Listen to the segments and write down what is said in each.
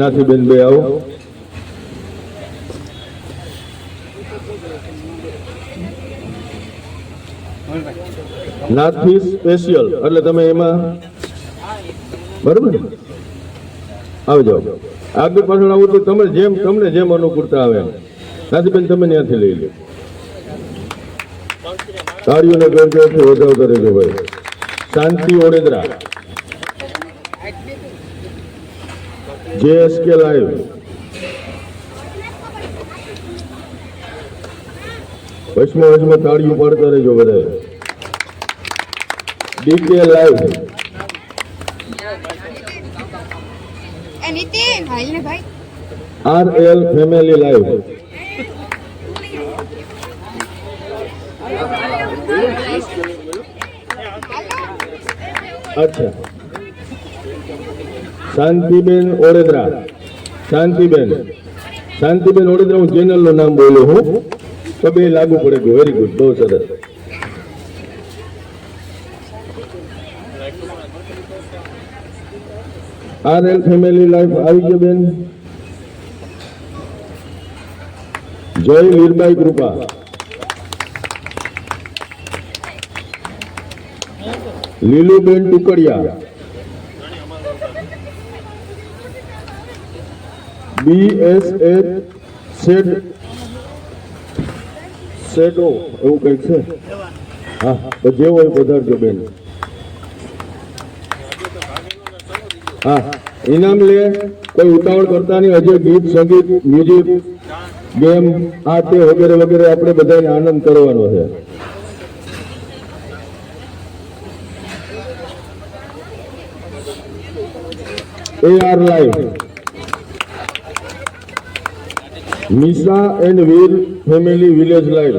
નાથી બેન બે આવો. નાથી સ્પેશિયલ એટલે તમે એમાં બરોબર ને? આવી જાઓ. આગળ પાછળ આવું તો તમે જેમ, તમને જેમ અનુકૂળતા આવે નાથીબેન નાથી બેન, તમે ત્યાંથી લઈ લો. તાળીઓને ગરજાથી વધાવતા રહેજો ભાઈ. શાંતિ ઓડેદરા. જેએસકે લાઈવ વચમાં વચમાં તાળીઓ પાડતા રહેજો બધા ડીકે લાઈવ એ નીતિન હાલ ને ભાઈ આર એલ ફેમિલી લાઈવ અચ્છા શાંતિબેન ઓડેદરા. શાંતિબેન. શાંતિબેન ઓડેદરા, હું ચેનલનું નામ બોલું હું તો બે લાગુ પડે ગયું વેરી ગુડ બહુ સરસ. આર એલ ફેમિલી લાઈફ આવી ગયો, બેન. જય Virbai Krupa. Liluben Tukadiya. B S H sad સેડો એવું કંઈક છે? હા જે હોય પધારજો બેન. હા, ઇનામ લે, કોઈ ઉતાવળ કરતા નહીં, હજી ગીત, સંગીત મ્યુઝિક ગેમ આ તે વગેરે વગેરે આપણે બધાને આનંદ કરવાનો છે. A R live Misha and Veer family village live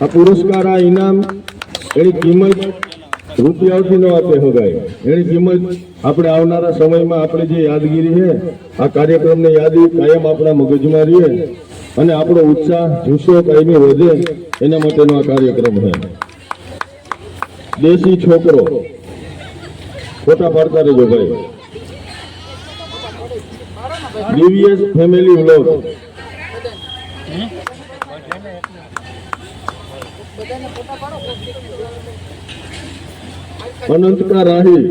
આ પુરસ્કાર આ ઇનામ એની કિંમત રૂપિયાઓથી ન આપે હગાય એની કિંમત આપણે આવનારા સમયમાં આપણે જે યાદગીરી છે, આ કાર્યક્રમની યાદી કાયમ આપણા મગજમાં રહીએ અને આપણો ઉત્સાહ જુસ્સો કાયમી વધે એના માટેનો આ કાર્યક્રમ છે. દેશી છોકરો ફોટા પાડતા રહેજો ભાઈ DVS family vlog અનંતકા Rahi.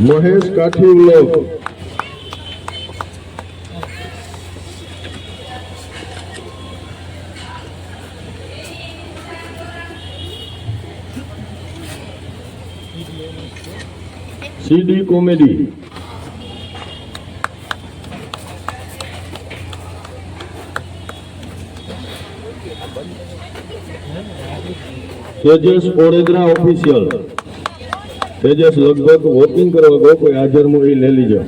Mahesh Kathi vlog CD comedy. Tejas Odedara official. Tejas લગભગ વોટિંગ કરવા ગયો, કોઈ હાજરમાં એ લઈ લીજો.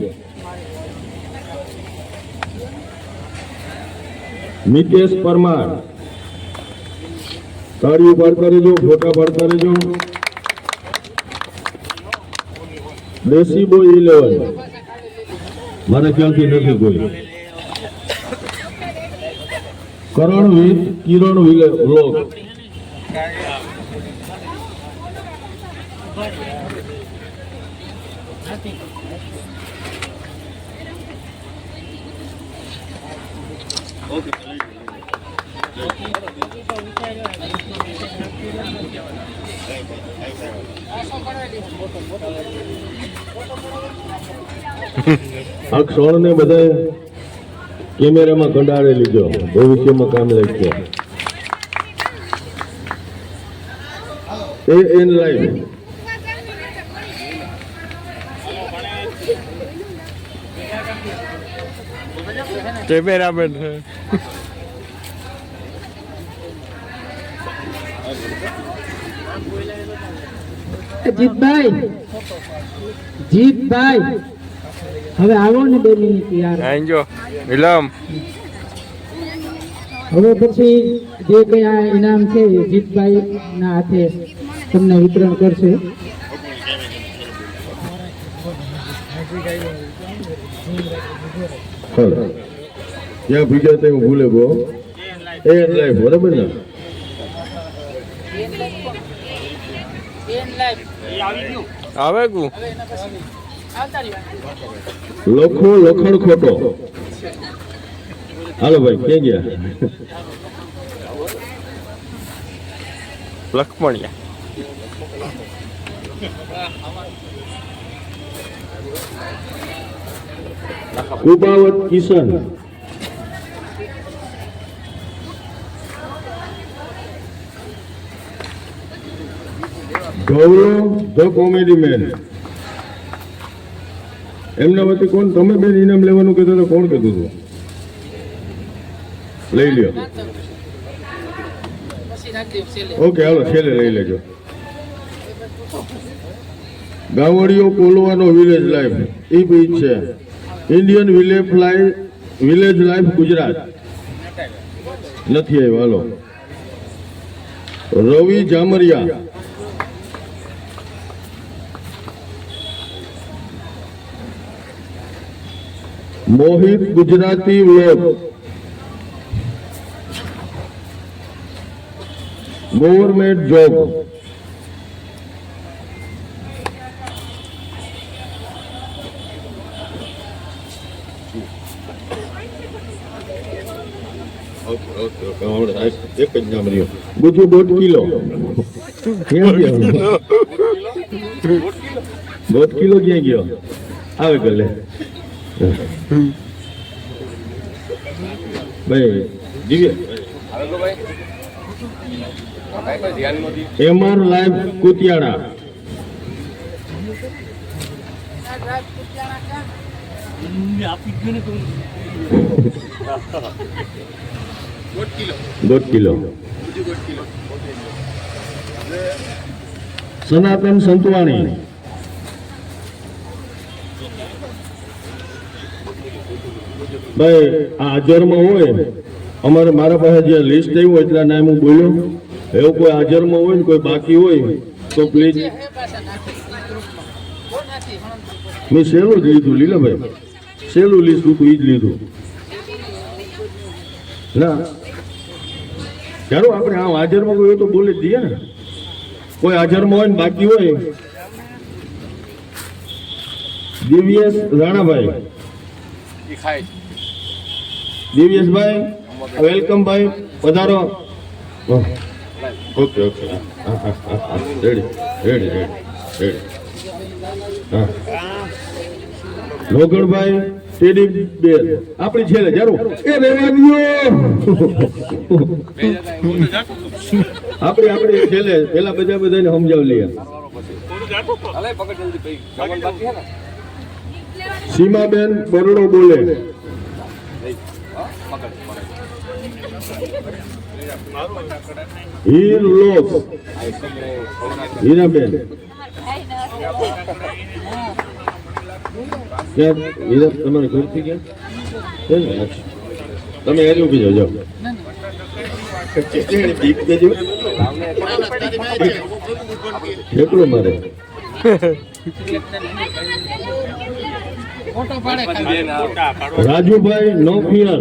મિતેશ પરમાર. તાળી પાડતા રહેજો ફોટા પાડતા રહેજો. દેશી બોય ઇલેવન મારા ખ્યાલથી નથી કોઈ Karan with Kiran village vlog આ ક્ષણ ને બધા કેમેરામાં કંડાળી લીધો. ભવિષ્યમાં કામ લાગશે. એ એન લાઈવ કેમેરામેન છે જીતભાઈ જીતભાઈ હવે આવો ને બે મિનિટ યાર. આંજો વિલમ હવે પછી જે કઈ આ ઇનામ છે જીતભાઈ ના હાથે તમને વિતરણ કરશે. ત્યાં બીજા તે ભૂલે ગયો એ લાઈફ બરાબર ને? આવે કુ લખો લખણ ખોટો. હાલો ભાઈ ક્યાં ગયા? Lakhmaniya. Kubavat Kishan. Gaurav the comedy man. એમના વતી કોણ? તમે બેન ઇનામ લેવાનું કહેતો તો કોણ કહેતું હતું? લઈ લ્યો. ઓકે, હાલો, છેલ્લે લઈ લેજો. ગાવડીઓ કોલવાનો વિલેજ લાઈફ એ બી છે. Indian village life village life Gujarat. નથી આવ્યો, હાલો. Ravi Jamariya. Mohit Gujarati vlog government job okay okay okay હમણાં સાહેબ એક જ નામ રહ્યો બીજું દોઢ કિલો ક્યાં ગયો દોઢ કિલો ક્યાં ગયો આવે ગલે ભાઈ દિવ્ય એમઆર લાઈવ કુતિયાણા દોઢ કિલો. સનાતન સંતવાણી. ભાઈ, આ હાજરમાં હોય. અમારે મારા પાસે જે લિસ્ટ આવ્યું હોય, એટલા નામ હું બોલ્યો. એવું કોઈ હાજરમાં હોય ને કોઈ બાકી હોય, તો પ્લીઝ મેં સહેલું જ લીધું, લીલાભાઈ. સહેલું લિસ્ટ હતું એ જ લીધું. ના. ચાલો, આપણે આ હાજરમાં કોઈ તો બોલી જ દઈએ ને. કોઈ હાજરમાં હોય ને બાકી હોય. દિવ્યેશ રાણાભાઈ. દિવ્યેશભાઈ વેલકમ ભાઈ પધારો okay okay. Ready ready ready ready. હા. લોગણભાઈ ટેડી બેર આપણી છેલ્લે જારું એ રેવા આપણે આપણે છેલ્લે પેલા બધા બધાને સમજાવ લઈએ. સીમાબેન બરોડો બોલે. હીર લોક હીરાબેન. ક્યાં હીરા, તમારે ઘરથી ક્યાં છે તમે એની ઊભી જાઓ જાઓ. ઢેકડો મારે. રાજુભાઈ નો ફિયર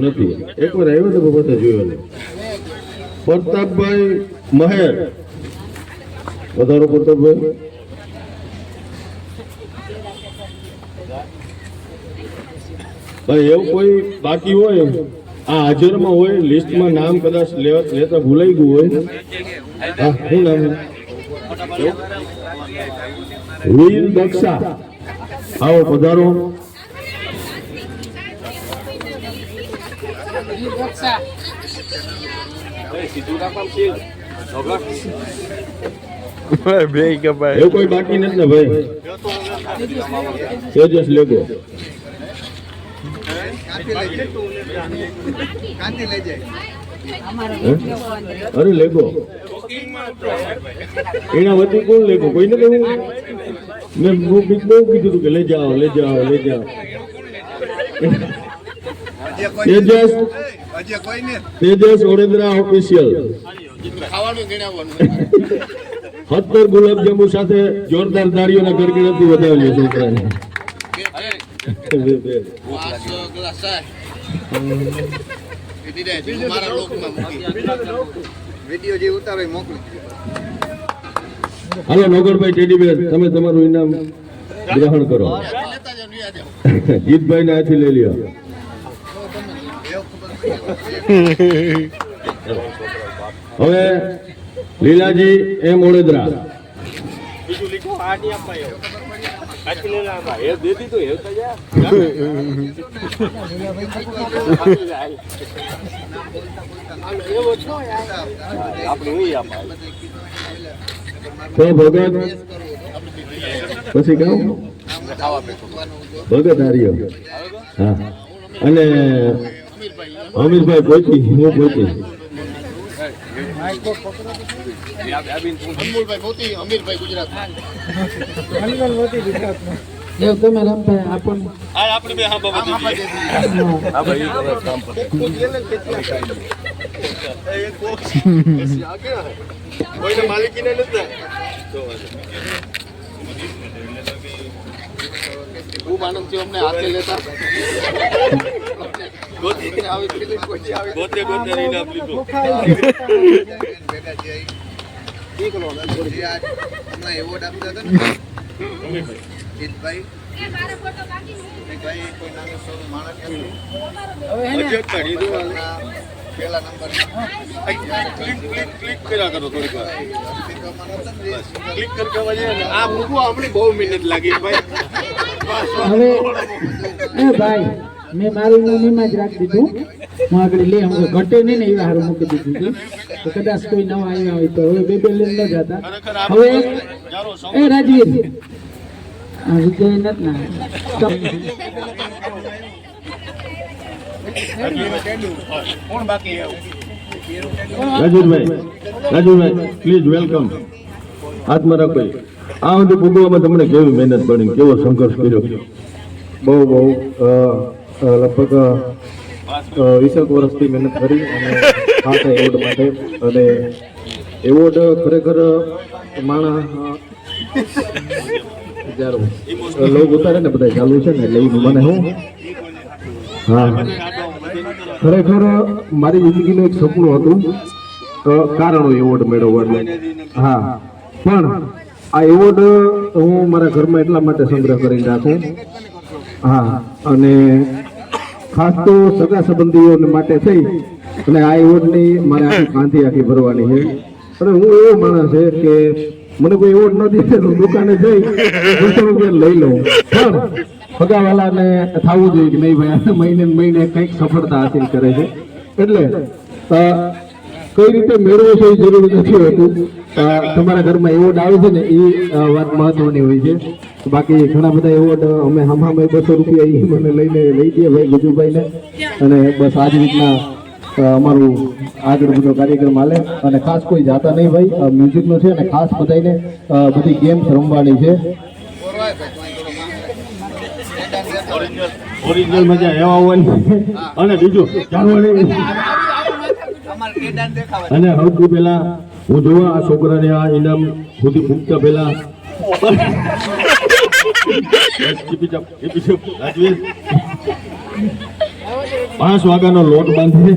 નથી એકવાર આવ્યો તો બધા જોયો ને પ્રતાપભાઈ મહેર. વધારો પ્રતાપભાઈ. ભાઈ એવું કોઈ બાકી હોય? આ હાજરમાં હોય લિસ્ટમાં નામ કદાચ લેતા ભૂલાઈ ગયું હોય. હા શું નામ? વીર દક્ષા. આવો પધારો. બે કે ભાઈ. એવું કોઈ બાકી નથી ને ભાઈ? તેજસ લેગો. અરે લેગો. એના વચ્ચે કોણ લેગો? કોઈને કેવું મેં બહુ બહુ કીધું હતું કે લઈ જાઓ લઈ જાઓ લઈ જાઓ તેજસ તેજસ ઓરેન્દ્રા ઓફિશિયલ સત્તર ગુલાબજાંબુ સાથે જોરદાર તાળીઓના ગરગડાથી વધાવ્યો છોકરાને વીડિયો જે ઉતારો મોકલી. હાલો નોકરભાઈ ટેડીબેન, તમે તમારું ઇનામ ગ્રહણ કરો. જીતભાઈ ને હાથી લઈ લ્યો. હવે લીલાજી એમ ઓળેદરા તો ભગત પછી કહું ભગત હાર્યો હા. અને અમીરભાઈ પહોંચી હું પહોંચી એવું તમે રમતા આપો ને. હા. ખૂબ આનંદ થયો અમને હાથે લેતા આવી feeling કોઈ આવી. હમણાં એવોર્ડ આપતા હતા ને જીતભાઈ જીતભાઈ કોઈ નાનો માણસ પહેલા નંબર ક્લિક કર્યા કરો થોડીક વાર. ક્લિક કરી આ મૂકવા હમણાં બહુ મહેનત લાગી ભાઈ. હવે એ ભાઈ મેં મારું નામ એમાં જ રાખી દીધું. હું આગળ લે હું ઘટે નહીં ને એવા હારું મૂકી દીધું હતું તો કદાચ કોઈ નવા આવ્યા હોય તો હવે બે બે લઈને ન જતા. હવે એ રાજવીર. આ વિજય નથી ના. સ્ટોપ. રાજુભાઈ રાજુભાઈ પ્લીઝ વેલકમ હાથમાં રાખો આ બધું પૂગવામાં તમને કેવી મહેનત પડી? કેવો સંઘર્ષ કર્યો? બહુ બહુ લગભગ વીસેક વર્ષથી મહેનત કરી અને ખાસ એવોર્ડ માટે અને એવોર્ડ ખરેખર માણસ લોગ ઉતારે ને બધા ચાલુ છે ને એટલે મને હું? હા. ખરેખર મારી જિંદગીનું એક સપનું હતું. કારણો એવોર્ડ મેળવવાનો હા. પણ આ એવોર્ડ હું મારા ઘરમાં એટલા માટે સંગ્રહ કરીને રાખું હા. અને ખાસ તો સગા સંબંધીઓ માટે થઈ. અને આ એવોર્ડની મારે આખી કાંધી આખી ભરવાની છે. અને હું એવો માણસ છે કે મને કોઈ એવોર્ડ ન દે દુકાને જઈ બસો રૂપિયા લઈ લઉં. પણ સગાવાલાને થવું જોઈએ કે નહીં ભાઈ મહિને મહિને કંઈક સફળતા હાસિલ કરે છે. એટલે કઈ રીતે મેળવો છે એ જરૂરી નથી હોતું. તમારા ઘરમાં એવોર્ડ આવે છે ને, એ વાત મહત્વની હોય છે. બાકી ઘણા બધા એવોર્ડ અમે હમામે બસો રૂપિયા એ મને લઈને લઈ દઈએ ભાઈ ગજુભાઈને. અને બસ આ જ રીતના અમારું આગળ બધો કાર્યક્રમ હાલે. અને ખાસ કોઈ જાતા નહીં ભાઈ મ્યુઝિકનો છે અને ખાસ બધાને બધી ગેમ્સ રમવાની છે. ઓરિજિનલ મજા એવા હોવાની અને બીજું જાણવાની અને સૌથી પહેલા હું જોવા, આ છોકરાને આ ઇનામ સુધી પૂછતા પહેલા. પાંચ વાગ્યાનો લોટ બાંધી.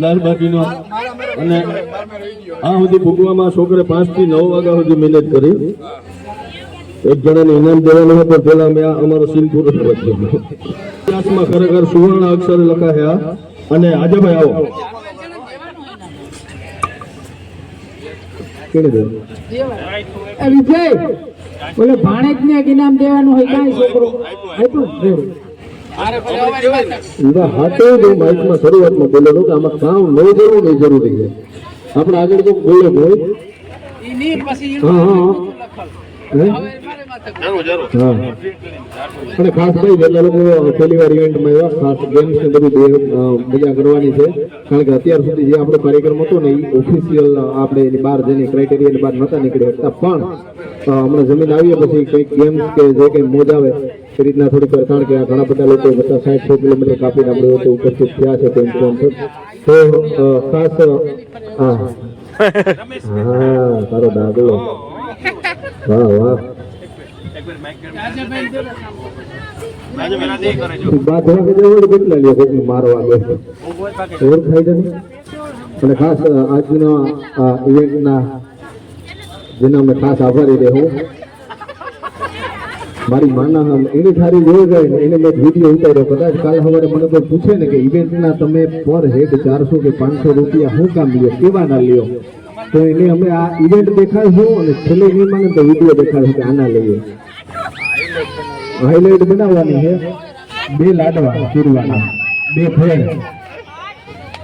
દાળ બાટીનો. અને આ સુધી ભૂગવામાં છોકરે પાંચથી નવ વાગ્યા સુધી મહેનત કરી. એક જણાને ઇનામ દેવાનું હતું પેલા મેં અમારો સીન પૂરો થયો ઇતિહાસમાં ખરેખર સુવર્ણ અક્ષરે લખાયા અને આજે ભાઈ આવો વિજય ભાણેજ ને ઇનામ દેવાનું હોય કાંઈ છોકરો? આપ્યું? શરૂઆતમાં બોલેલો કે આમાં કામ ન જરૂર નહીં જરૂરી છે. આપણે આગળ તો બોલે હે? હા અને ખાસ ભાઈ જેટલા લોકો પહેલી વાર ઇવેન્ટમાં એવા ખાસ ગેમ્સ ને બધું મજા કરવાની છે. કારણ કે અત્યાર સુધી જે આપણો કાર્યક્રમ હતો ને એ ઓફિશિયલ આપણે એની બહાર જઈને ક્રાઇટેરિયાની બહાર નહોતા નીકળી શકતા પણ હમણાં જમીન આવીએ પછી કંઈક ગેમ્સ કે જે કંઈ મોજ આવે એ રીતના થોડીક વાર કારણ કે આ ઘણા બધા લોકો પચાસ સાઠ સો કિલોમીટર કાપીને આપણે વચ્ચે ઉપસ્થિત થયા છે તેમ સ્પોન્સર તો ખાસ હા. હા તારો દાદલો વાહ વાહ અને ખાસ આજના ઇવેન્ટના જેના અમે ખાસ આભારી રહ્યો મારી માના એની થારી જોઈ ગઈ એને વીડિયો ઉતાર્યો કદાચ કાલ સવારે મને કોઈ પૂછે ને કે ઇવેન્ટના તમે પર હેડ ચારસો કે પાંચસો રૂપિયા શું કામ લ્યો કેવા ના લ્યો તો એને અમે આ ઇવેન્ટ દેખાડશું અને છેલ્લે નહીં માને તો વીડિયો દેખાડશું કે આના લઈએ. હાઇલાઇટ બનાવવાની છે. બે લાડવા ચૂરવાના બે ફેર.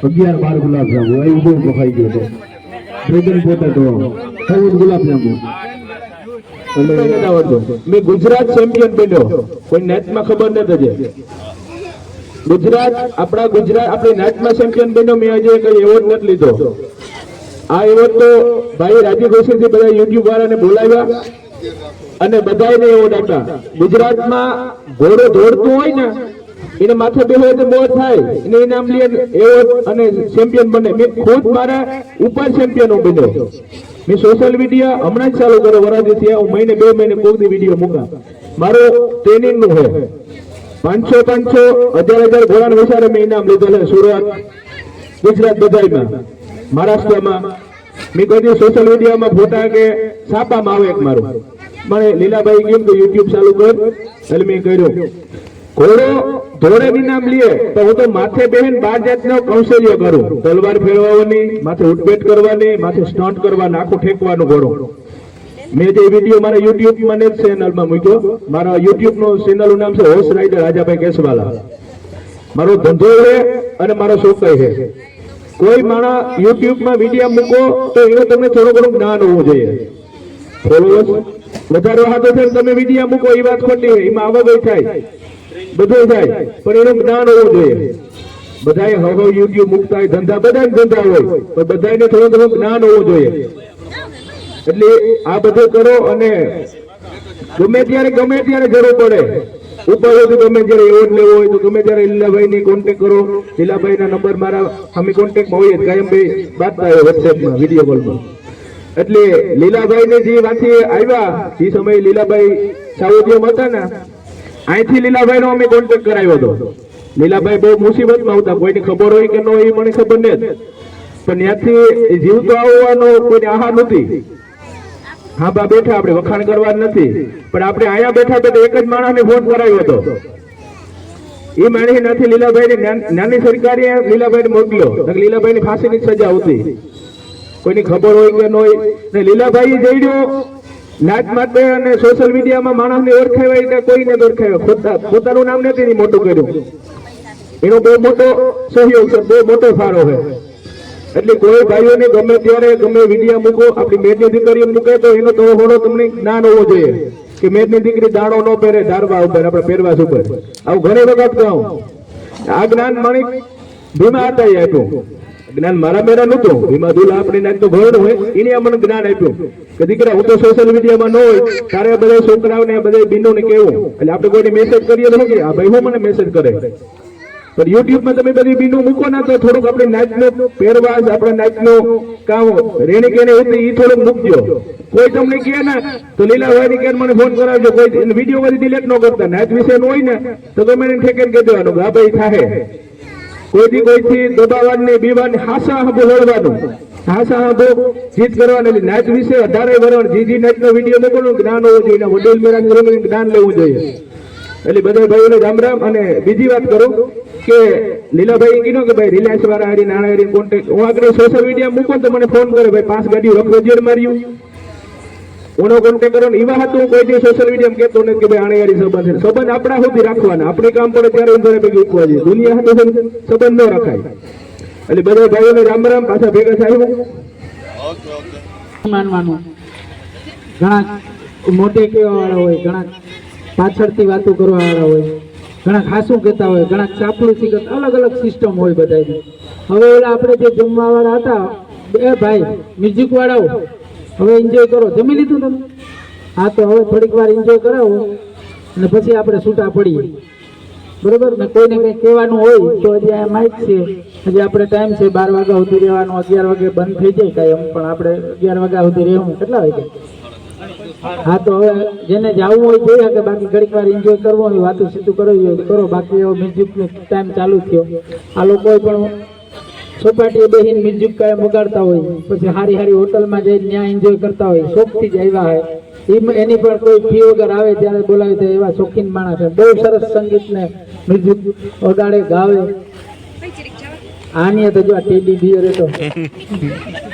અગિયાર બાર ગુલાબ જાંબુ આ ઊભો બફાઈ ગયો છે ડ્રેગન પોટેટો ચૌદ ગુલાબ જાંબુ મેં ગુજરાત ચેમ્પિયન બન્યો. કોઈ નેચમાં ખબર નથી હજી. ગુજરાત આપણા ગુજરાત આપણી નેચમાં ચેમ્પિયન બન્યો મેં હજી કઈ એવોર્ડ નથી લીધો. આ એવોર્ડ તો ભાઈ રાજીવ ઘોષેથી બધા યુટ્યુબ વાળાને બોલાવ્યા અને બધાને એવોર્ડ આપ્યા. ગુજરાતમાં ઘોડો દોડતું હોય ને, એને માથે બેહો તો મોત થાય. એને ઇનામ લે એવોર્ડ અને ચેમ્પિયન બને. મેં ખુદ મારા ઉપર ચેમ્પિયન હું બન્યો. મેં સોશિયલ મીડિયા હમણાં જ ચાલુ કર્યો વરાજી થયા. હું મહિને, બે મહિને કોઈ દી વીડિયો મૂકા. મારો ટ્રેનિંગનું હોય. પાંચસો પાંચસો, હજાર હજાર ઘોડાના વિચારે મેં ઇનામ લીધેલા. સુરત, ગુજરાત બધાયમાં. મહારાષ્ટ્રમાં. મેં કોઈ દિવસ સોશિયલ મીડિયામાં ફોટા કે છાપામાં આવે એક મારું. મને લીલાભાઈ કેમ કે યુટ્યુબ ચાલુ કર. એટલે મેં કર્યો. ઘોડો ધોળે નામ લે, તો હું તો માથે બેહીને બાર જાતનો કૌશલ્ય કરું. તલવાર ફેરવવાની, માથે ઉઠપેટ કરવાની, માથે સ્ટન્ટ કરવાનું, આખું ઠેકવાનું ઘોડો મેં જે વીડિયો મારા યુટ્યુબ મને ચેનલમાં મૂક્યો. મારા યુટ્યુબનું ચેનલનું નામ છે હોર્સ રાઇડર રાજાભાઈ કેસવાલા. મારો ધંધો છે અને મારો શોખ છે. કોઈ માણા યુટ્યુબમાં વીડિયો મૂકો તો એનું તમને થોડું ઘણું જ્ઞાન હોવું જોઈએ. વધારે હાથો છે તમે વીડિયો મૂકો, એ વાત ખોટી હોય, એમાં આવગઈ થાય. બધું થાય, પણ એનું જ્ઞાન હોવું જોઈએ. બધાએ હવે યુટ્યુબ મૂકતા હોય, ધંધા બધા ધંધા હોય, પણ બધાને થોડું થોડું જ્ઞાન હોવું જોઈએ. એટલે આ બધું કરો અને ગમે ત્યારે ગમે ત્યારે જરૂર પડે. ઉપર તમે ગમે એવોર્ડ લેવો હોય તો ગમે ત્યારે લીલાભાઈ ની કોન્ટેક કરો. લીલાભાઈ ના નંબર મારા અમે કોન્ટેકમાં હોઈએ. કાયમભાઈ વાત હોય વોટ્સએપમાં વીડિયો કોલમાં એટલે લીલાભાઈ ને જે વાંચી આવ્યા, એ સમયે લીલાભાઈ સાઉદીમાં હતા ને, અહીંથી લીલાભાઈ નો અમે કોન્ટેક કરાવ્યો હતો. લીલાભાઈ બહુ મુસીબતમાં હતા કોઈને ખબર હોય કે ન હોય એ મને ખબર નથી પણ ત્યાંથી જીવતો આવવાનો કોઈને આહાર નથી. હા બા બેઠા, આપણે વખાણ કરવા નથી. પણ આપણે અહીંયા બેઠા તો એક જ માણસને ફોન કરાવ્યો હતો. એ માણસ નથી લીલાભાઈ નાની સરકારે લીલાભાઈ મોકલ્યો. લીલાભાઈ ની ફાંસીની સજા હતી કોઈની ખબર હોય કે ન હોય. ને લીલાભાઈ જઈડ્યો. નાચ માટે અને સોશિયલ મીડિયામાં માણસને ઓળખાવ્યા ને કોઈને ઓળખાવ્યા પોતા પોતાનું નામ નથી મોટું કર્યું. એનો બહુ મોટો સહયોગ છે, બહુ મોટો ફાળો છે. એટલે કોઈ ભાઈઓને ગમે ત્યારે ગમે વિડીયા મૂકો, આપણી મેદની દીકરીઓ મૂકે તો એનો તો થોડો તમને જ્ઞાન હોવો જોઈએ કે મેદની દીકરી દાણો ન પહેરે, ધારવા ઉપર, આપણે પહેરવાસ ઉપર. આવું ઘણી વખત કહું આ જ્ઞાન માણિક ભીમા હતા એ આપ્યું. જ્ઞાન મારા મેરા નહોતું. ભીમા દુલા આપણે નાખ તો ઘર હોય, એને અમને જ્ઞાન આપ્યું. કે દીકરા, હું તો સોશિયલ મીડિયામાં ન હોય, તારે બધા છોકરાઓને બધા બિનોને કેવું એટલે આપણે કોઈને મેસેજ કરીએ તો કે આ ભાઈ હું મને મેસેજ કરે? પણ યુટ્યુબમાં તમે બધી બીનું મૂકો ના તો થોડુંક આપણે નાચનો પહેરવાશ આપણા નાચનો કામ રેણી કેને હતી એ થોડુંક મૂકજો. કોઈ તમને કહે ને, તો લીલાભાઈ કે મને ફોન કરાવજો. કોઈ વીડિયો વાળી ડિલેટ ન કરતા. નાચ વિશે હોય ને, તો તમે એને ઠેકેને કહી દેવાનું આ ભાઈ થાહે. કોઈથી કોઈથી દબાવવાની ને હાસા હાબુ લડવાનું હાસા હાબુ જીત કરવાની. નાચ વિશે અઢારે વરણ જી જી નાચનો વીડિયો મૂકવાનું જ્ઞાન હોવું જોઈએ વડીલ મેરા જ્ઞાન લેવું જોઈએ. એટલે બધા ભાઈઓને રામ રામ અને બીજી વાત કરું કે લીલાભાઈ કીધું કે ભાઈ રિલાયન્સ વાળા હારી નાણા હારી કોન્ટેક્ટ હું આગળ સોશિયલ મીડિયા મૂકો તો મને ફોન કરે, ભાઈ પાંચ ગાડીઓ રખરજીયર માર્યું. કોનો કોન્ટેક્ટ કરો એવા હતું કોઈ દી સોશિયલ મીડિયામાં કહેતો નથી કે ભાઈ આણે યારી સંબંધ છે. સંબંધ આપણા સુધી રાખવાના. આપણે કામ પડે ત્યારે ઊંધા ભેગી ઉઠવા જોઈએ. દુનિયા સાથે સંબંધ ન રખાય. એટલે બધા ભાઈઓને રામ રામ પાછા ભેગા થાય માનવાનું. ઘણા મોટે કેવા વાળા હોય, ઘણા પાછળથી વાતો કરવા વાળા હોય. ઘણા ખાસું કહેતા હોય, ઘણા ચાપલુસી કરતા અલગ અલગ સિસ્ટમ હોય બધાની હવે ઓલા આપણે જે જમવા વાળા હતા એ ભાઈ મ્યુઝિક વાળાઓ, હવે એન્જોય કરો. જમી લીધું તમે? હા, તો હવે થોડીક વાર એન્જોય કરાવો અને પછી આપણે છૂટા પડીએ. બરોબર? ને કોઈને કંઈ કહેવાનું હોય, તો હજી આ માઇક છે. હજી આપણે ટાઈમ છે બાર વાગ્યા સુધી રહેવાનું. અગિયાર વાગે બંધ થઈ જાય કાંઈ એમ, પણ આપણે અગિયાર વાગ્યા સુધી રહેવું. કેટલા વાગે હા, તો હવે જેને જવું હોય જોઈએ કે બાકી ઘડીક વાર એન્જોય કરવો હોય, વાતું સીધું કરવી હોય કરો. બાકી એવો મ્યુઝિકનો ટાઈમ ચાલુ થયો. આ લોકો પણ સોપાટીએ બેહીને મ્યુઝિક કાંઈ વગાડતા હોય, પછી હારી હારી હોટલમાં જઈને ત્યાં એન્જોય કરતા હોય, શોખથી જ આવ્યા હોય એની પર કોઈ ફી વગર આવે ત્યારે બોલાવે તો એવા શોખીન માણસ બહુ સરસ સંગીત ને મ્યુઝિક વગાડે ગાવે. આની તો જો ટીડી બીયર બિયર